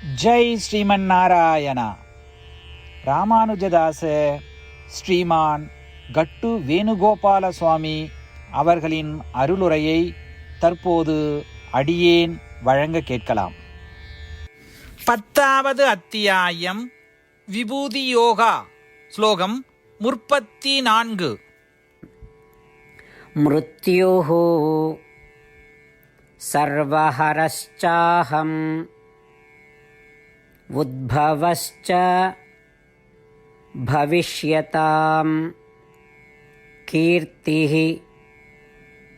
ஜெய் ஸ்ரீமன் நாராயணா ராமானுஜதாச ஸ்ரீமான் கட்டு வேணுகோபால சுவாமி அவர்களின் அருளுரையை தற்போது அடியேன் வழங்க கேட்கலாம். பத்தாவது அத்தியாயம் விபூதி யோகா ஸ்லோகம் முற்பத்தி நான்கு மிருத்யோகோ சர்வஹரஸ்சாகம் उद्भवश्च भविष्यतां कीर्तिः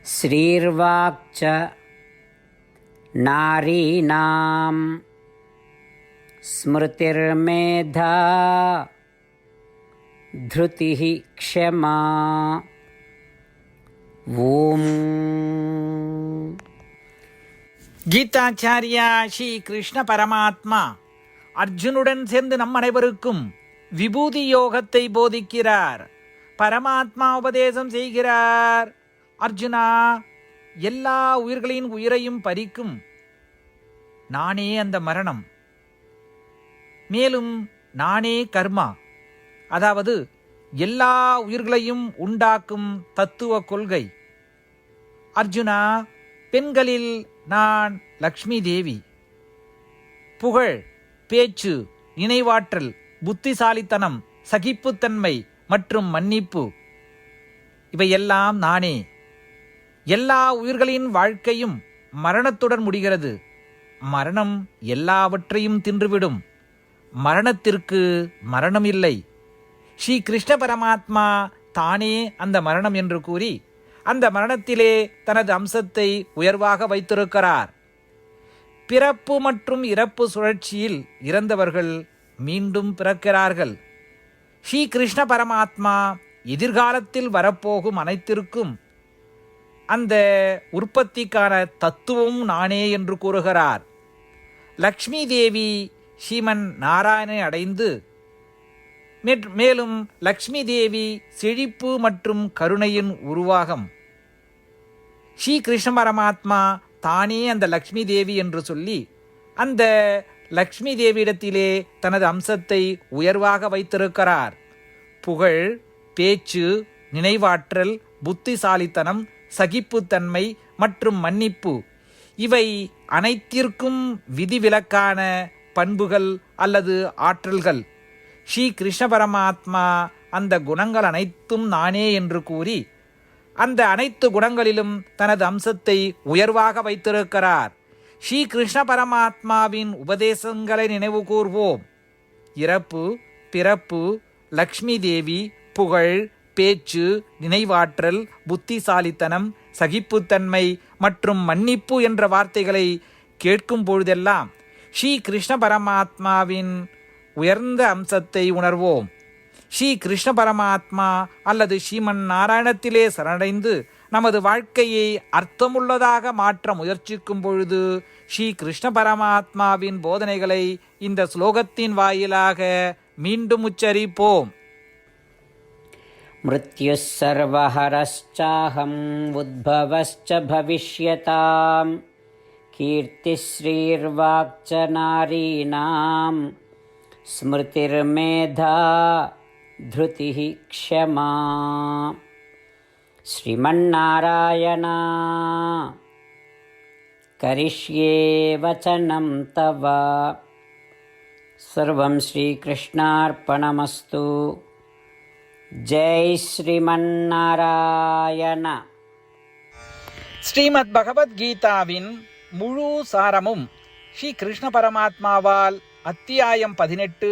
श्रीर्वाक्च नारीण स्मृतिर्मेधा धृतिः क्षमा। ॐ। गीताचार्य श्रीकृष्णपरमात्मा। அர்ஜுனுடன் சேர்ந்து நம் அனைவருக்கும் விபூதி யோகத்தை போதிக்கிறார். பரமாத்மா உபதேசம் செய்கிறார். அர்ஜுனா எல்லா உயிர்களின் உயிரையும் பறிக்கும். நானே அந்த மரணம். மேலும் நானே கர்மா. அதாவது எல்லா உயிர்களையும் உண்டாக்கும் தத்துவ கொள்கை. அர்ஜுனா பெண்களில் நான் லக்ஷ்மி தேவி. புகழ். பேச்சு நினைவாற்றல் புத்திசாலித்தனம் சகிப்புத்தன்மை மற்றும் மன்னிப்பு. இவையெல்லாம் நானே. எல்லா உயிர்களின் வாழ்க்கையும் மரணத்துடன் முடிகிறது. மரணம் எல்லாவற்றையும் தின்றுவிடும். மரணத்திற்கு மரணம் இல்லை ஸ்ரீ கிருஷ்ண பரமாத்மா தானே அந்த மரணம் என்று கூறி அந்த மரணத்திலே தனது அம்சத்தை உயர்வாக வைத்திருக்கிறார். பிறப்பு மற்றும் இறப்பு சுழற்சியில் இறந்தவர்கள் மீண்டும் பிறக்கிறார்கள். ஸ்ரீ கிருஷ்ண பரமாத்மா எதிர்காலத்தில் வரப்போகும் அனைத்திற்கும் அந்த உற்பத்திக்கான தத்துவம் நானே என்று கூறுகிறார். லக்ஷ்மி தேவி ஸ்ரீமன் நாராயணனை அடைந்து மேலும் லக்ஷ்மி தேவி செழிப்பு மற்றும் கருணையின் உருவாகம். ஸ்ரீ கிருஷ்ண பரமாத்மா தானே அந்த லக்ஷ்மி தேவி என்று சொல்லி அந்த லக்ஷ்மி தேவியிடத்திலே தனது அம்சத்தை உயர்வாக வைத்திருக்கிறார். புகழ் பேச்சு நினைவாற்றல் புத்திசாலித்தனம் சகிப்புத்தன்மை மற்றும் மன்னிப்பு. இவை அனைத்திற்கும் விதிவிலக்கான பண்புகள் அல்லது ஆற்றல்கள். ஸ்ரீ கிருஷ்ண பரமாத்மா அந்த குணங்கள் அனைத்தும் நானே என்று கூறி அந்த அனைத்து குணங்களிலும் தனது அம்சத்தை உயர்வாக வைத்திருக்கிறார். ஸ்ரீ கிருஷ்ண பரமாத்மாவின் உபதேசங்களை நினைவு கூர்வோம். இறப்பு பிறப்பு லக்ஷ்மி தேவி புகழ் பேச்சு நினைவாற்றல் புத்திசாலித்தனம் சகிப்புத்தன்மை மற்றும் மன்னிப்பு என்ற வார்த்தைகளை கேட்கும் பொழுதெல்லாம் ஸ்ரீ கிருஷ்ண பரமாத்மாவின் உயர்ந்த அம்சத்தை உணர்வோம். ஸ்ரீ கிருஷ்ண பரமாத்மா அல்லது ஸ்ரீமன் நாராயணத்திலே சரணடைந்து நமது வாழ்க்கையை அர்த்தமுள்ளதாக மாற்ற முயற்சிக்கும் பொழுது ஸ்ரீ கிருஷ்ண பரமாத்மாவின் போதனைகளை இந்த ஸ்லோகத்தின் வாயிலாக மீண்டும் உச்சரிப்போம் मृत्युः सर्वहरश्चाहम् उद्भवश्च भविष्यताम् कीर्तिश्रीर्वाक्च नारीणाम् स्मृतिर्मेधा धृतिः क्षमा श्रीमन्नारायणा करिष्ये वचनं तव सर्वं श्रीकृष्णार्पणमस्तु ஜெய் ஸ்ரீமன்னாராயண ஸ்ரீமத் பகவத்கீதாவின் முழு சாரமும் ஸ்ரீ கிருஷ்ண பரமாத்மாவால் அத்தியாயம் பதினெட்டு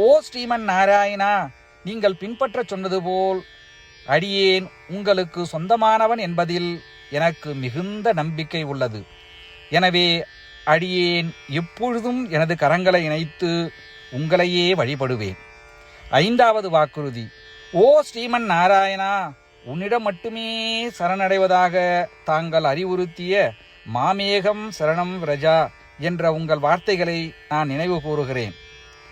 ஓ ஸ்ரீமன் நாராயணா நீங்கள் பின்பற்றச் சொன்னது போல் அடியேன் உங்களுக்கு சொந்தமானவன் என்பதில் எனக்கு மிகுந்த நம்பிக்கை உள்ளது. எனவே அடியேன் எப்பொழுதும் எனது கரங்களை இணைத்து உங்களையே வழிபடுவேன். ஐந்தாவது வாக்குறுதி. ஓ ஸ்ரீமன் நாராயணா உன்னிடம் மட்டுமே சரணடைவதாக தாங்கள் அறிவுறுத்திய மாமேகம் சரணம் ரஜா என்ற உங்கள் வார்த்தைகளை நான் நினைவு கூறுகிறேன்.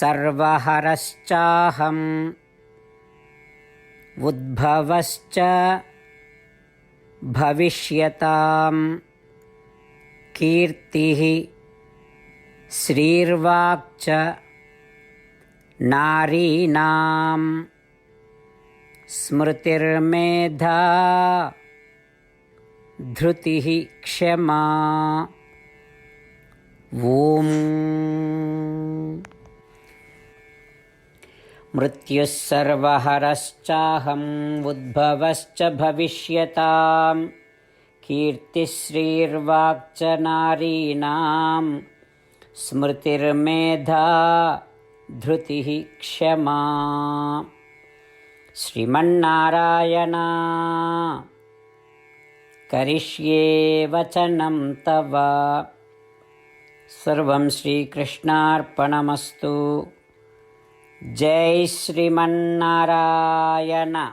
सर्वहरश्चाहम्। उद्भवश्च भविष्यताम्। कीर्तिः श्रीर्वाक्च नारीणाम्। स्मृतिर्मेधा धृतिः क्षमा। ॐ। मृत्युः सर्वहरश्चाहम् उद्भवश्च भविष्यताम् कीर्तिश्रीर्वाक्च नारीणाम् स्मृतिर्मेधा धृतिः क्षमा। श्रीमन्नारायणा करिष्ये वचनं तव। सर्वं श्रीकृष्णार्पणमस्तु జై శ్రీమన్నారాయణ.